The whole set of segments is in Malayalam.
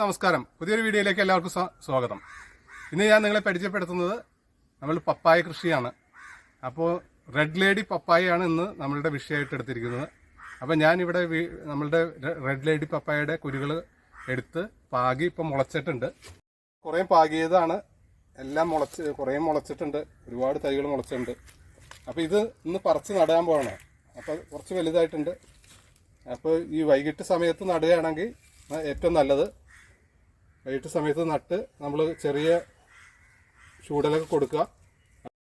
നമസ്കാരം. പുതിയൊരു വീഡിയോയിലേക്ക് എല്ലാവർക്കും സ്വാഗതം. ഇന്ന് ഞാൻ നിങ്ങളെ പരിചയപ്പെടുത്തുന്നത് നമ്മൾ പപ്പായ കൃഷിയാണ്. അപ്പോൾ റെഡ് ലേഡി പപ്പായയാണ് ഇന്ന് നമ്മളുടെ വിഷയമായിട്ട് എടുത്തിരിക്കുന്നത്. അപ്പോൾ ഞാനിവിടെ നമ്മളുടെ റെഡ് ലേഡി പപ്പായയുടെ കുരുകൾ എടുത്ത് പാകി ഇപ്പം മുളച്ചിട്ടുണ്ട്. കുറേ പാകിയതാണ്. എല്ലാം മുളച്ച് കുറേ മുളച്ചിട്ടുണ്ട്. ഒരുപാട് തൈകൾ മുളച്ചിട്ടുണ്ട്. അപ്പോൾ ഇത് ഇന്ന് പറിച്ച് നടാൻ പോകണം അപ്പോൾ കുറച്ച് വലുതായിട്ടുണ്ട്. അപ്പോൾ ഈ വൈകിട്ട് സമയത്ത് നടുകയാണെങ്കിൽ ഏറ്റവും നല്ലത് വൈകിട്ട് സമയത്ത് നട്ട് നമ്മൾ ചെറിയ ചൂടലൊക്കെ കൊടുക്കുക.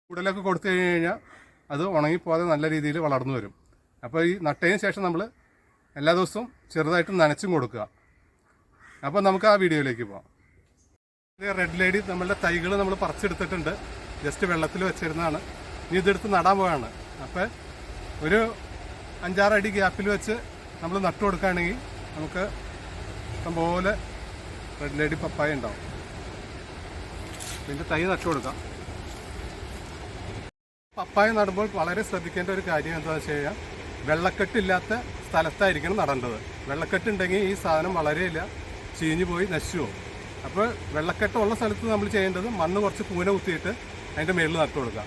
ചൂടലൊക്കെ കൊടുത്തു കഴിഞ്ഞ് കഴിഞ്ഞാൽ അത് ഉണങ്ങിപ്പോകാതെ നല്ല രീതിയിൽ വളർന്നു വരും. അപ്പോൾ ഈ നട്ടതിന് ശേഷം നമ്മൾ എല്ലാ ദിവസവും ചെറുതായിട്ട് നനച്ചും കൊടുക്കുക. അപ്പോൾ നമുക്ക് ആ വീഡിയോയിലേക്ക് പോകാം. റെഡ് ലേഡി നമ്മളുടെ തൈകൾ നമ്മൾ പറിച്ചെടുത്തിട്ടുണ്ട്. ജസ്റ്റ് വെള്ളത്തിൽ വെച്ചിരുന്നതാണ്. ഇനി ഇതെടുത്ത് നടാൻ പോവാണ്. അപ്പോൾ ഒരു അഞ്ചാറടി ഗ്യാപ്പിൽ വെച്ച് നമ്മൾ നട്ടു കൊടുക്കുകയാണെങ്കിൽ നമുക്ക് ഇഷ്ടംപോലെ റെഡ് ലേഡി പപ്പായ ഉണ്ടാവും. പിന്നെ തൈ നട്ടു കൊടുക്കാം. പപ്പായ നടുമ്പോൾ വളരെ ശ്രദ്ധിക്കേണ്ട ഒരു കാര്യം എന്താണെന്ന് വെച്ച് കഴിഞ്ഞാൽ വെള്ളക്കെട്ടില്ലാത്ത സ്ഥലത്തായിരിക്കണം നടേണ്ടത്. വെള്ളക്കെട്ടുണ്ടെങ്കിൽ ഈ സാധനം വളരെയില്ല ചീഞ്ഞു പോയി നശിച്ചു പോകും. അപ്പോൾ വെള്ളക്കെട്ടുള്ള സ്ഥലത്ത് നമ്മൾ ചെയ്യേണ്ടത് മണ്ണ് കുറച്ച് കൂന കുത്തിയിട്ട് അതിന്റെ മേളിൽ നട്ടു കൊടുക്കുക.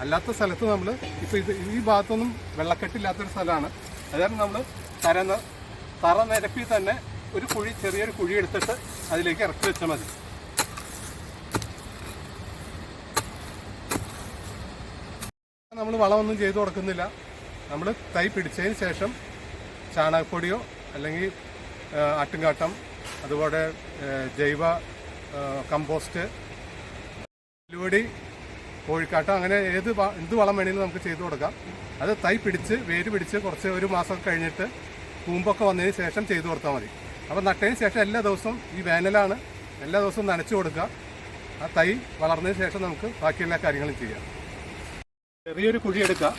അല്ലാത്ത സ്ഥലത്ത് നമ്മൾ ഇപ്പോൾ ഇത് ഈ ഭാഗത്തൊന്നും വെള്ളക്കെട്ടില്ലാത്തൊരു സ്ഥലമാണ്. അതായത് നമ്മൾ തര ന- തറ നിരപ്പി തന്നെ ഒരു കുഴി ചെറിയൊരു കുഴി എടുത്തിട്ട് അതിലേക്ക് ഇറക്കി വെച്ചാൽ മതി. നമ്മൾ വളമൊന്നും ചെയ്തു കൊടുക്കുന്നില്ല. നമ്മൾ തൈ പിടിച്ചതിന് ശേഷം ചാണകപ്പൊടിയോ അല്ലെങ്കിൽ ആട്ടുംകാട്ടം അതുപോലെ ജൈവ കമ്പോസ്റ്റ് എല്ലുപൊടി കോഴിക്കാട്ടം അങ്ങനെ ഏത് എന്ത് വളം വേണമെങ്കിലും നമുക്ക് ചെയ്തു കൊടുക്കാം. അത് തൈ പിടിച്ച് വേര് പിടിച്ച് കുറച്ച് ഒരു മാസം കഴിഞ്ഞിട്ട് കൂമ്പൊക്കെ വന്നതിന് ശേഷം ചെയ്തു കൊടുത്താൽ മതി. അപ്പോൾ നട്ടതിന് ശേഷം എല്ലാ ദിവസവും ഈ വേനലാണ് എല്ലാ ദിവസവും നനച്ചു കൊടുക്കുക. ആ തൈ വളർന്നതിന് ശേഷം നമുക്ക് ബാക്കിയെല്ലാ കാര്യങ്ങളും ചെയ്യാം. ചെറിയൊരു കുഴി എടുക്കുക.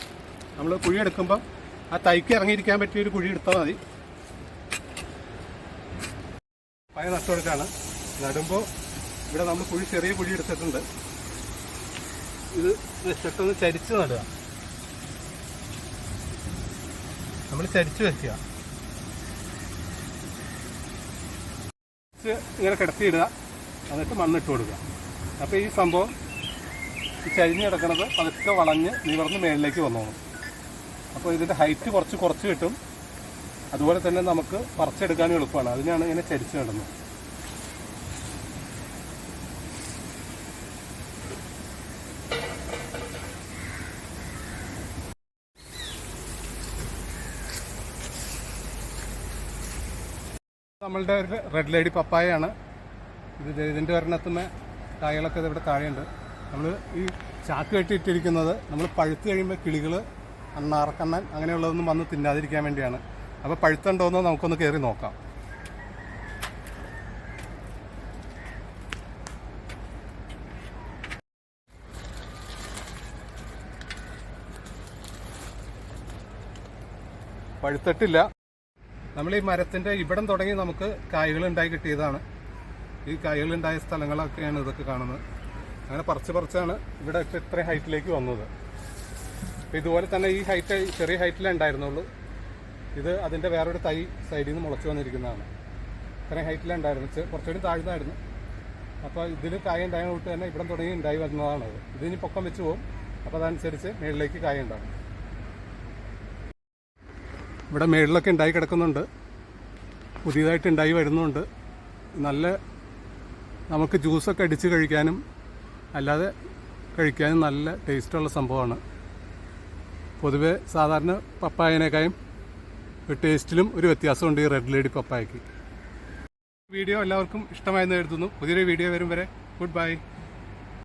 നമ്മൾ കുഴി എടുക്കുമ്പോൾ ആ തൈക്ക് ഇറങ്ങിയിരിക്കാൻ പറ്റിയ ഒരു കുഴി എടുത്താൽ മതി. പയ നട്ടു കൊടുക്കുകയാണ് നടുമ്പോൾ ഇവിടെ നമ്മൾ കുഴി ചെറിയ കുഴി എടുത്തിട്ടുണ്ട്. ഇത് വെച്ചിട്ടൊന്ന് ചരിച്ച് നടുക. നമ്മൾ ചരിച്ച് വെക്കുക. ചരിച്ച് ഇങ്ങനെ കിടത്തിയിടുക. എന്നിട്ട് മണ്ണിട്ട് കൊടുക്കുക. അപ്പോൾ ഈ സംഭവം ഈ ചരിഞ്ഞ് കിടക്കുന്നത് പതുക്കെ വളഞ്ഞ് നിവർന്ന് മേളിലേക്ക് വന്നോളും. അപ്പോൾ ഇതിന്റെ ഹൈറ്റ് കുറച്ച് കുറച്ച് കിട്ടും. അതുപോലെ തന്നെ നമുക്ക് പറിച്ചെടുക്കാനും എളുപ്പമാണ്. അതിനാണ് ഇങ്ങനെ ചരിച്ച് കിടന്നത് നമ്മളുടെ ഒരു റെഡ് ലേഡി പപ്പായയാണ്. ഇത് ഇതിന്റെ ഒരെണ്ണത്തുമ്മേ കായകളൊക്കെ ഇവിടെ താഴെയുണ്ട്. നമ്മൾ ഈ ചാക്ക് കെട്ടിയിട്ടിരിക്കുന്നത് നമ്മൾ പഴുത്ത് കഴിയുമ്പോൾ കിളികൾ അണ്ണാറക്കണ്ണൻ അങ്ങനെയുള്ളതൊന്നും വന്ന് തിന്നാതിരിക്കാൻ വേണ്ടിയാണ്. അപ്പോൾ പഴുത്തുണ്ടോയെന്ന് നമുക്കൊന്ന് കയറി നോക്കാം. പഴുത്തിട്ടില്ല. നമ്മൾ ഈ മരത്തിന്റെ ഇവിടം തുടങ്ങി നമുക്ക് കായകൾ ഉണ്ടായി കിട്ടിയതാണ്. ഈ കായകൾ ഉണ്ടായ സ്ഥലങ്ങളൊക്കെയാണ് ഇതൊക്കെ കാണുന്നത്. അങ്ങനെ പറിച്ച് പറിച്ചാണ് ഇവിടെ ഇപ്പം ഇത്ര ഹൈറ്റിലേക്ക് വന്നത്. അപ്പം ഇതുപോലെ തന്നെ ഈ ഹൈറ്റ് ചെറിയ ഹൈറ്റിലേ ഉണ്ടായിരുന്നുള്ളൂ. ഇത് അതിന്റെ വേറൊരു തൈ സൈഡിൽ നിന്ന് മുളച്ചു വന്നിരിക്കുന്നതാണ്. ഇത്രയും ഹൈറ്റിലേ ഉണ്ടായിരുന്നു. കുറച്ചുകൂടി താഴ്ന്നായിരുന്നു. അപ്പോൾ ഇതിൽ കായ ഉണ്ടായ തന്നെ ഇവിടം തുടങ്ങി ഉണ്ടായി വരുന്നതാണത് ഇതിന് പൊക്കം വെച്ച് പോകും അപ്പോൾ അതനുസരിച്ച് മേളിലേക്ക് കായ ഉണ്ടാകും ഇവിടെ മേളിലൊക്കെ ഉണ്ടായി കിടക്കുന്നുണ്ട്. പുതിയതായിട്ട് ഉണ്ടായി വരുന്നുണ്ട്. നല്ല നമുക്ക് ജ്യൂസൊക്കെ അടിച്ച് കഴിക്കാനും അല്ലാതെ കഴിക്കാനും നല്ല ടേസ്റ്റുള്ള സംഭവമാണ്. പൊതുവെ സാധാരണ പപ്പായനേക്കായും ടേസ്റ്റിലും ഒരു വ്യത്യാസമുണ്ട് ഈ റെഡ് ലേഡി പപ്പായക്ക്. വീഡിയോ എല്ലാവർക്കും ഇഷ്ടമായെന്ന് കരുതുന്നു. പുതിയൊരു വീഡിയോ വരും വരെ. Good bye.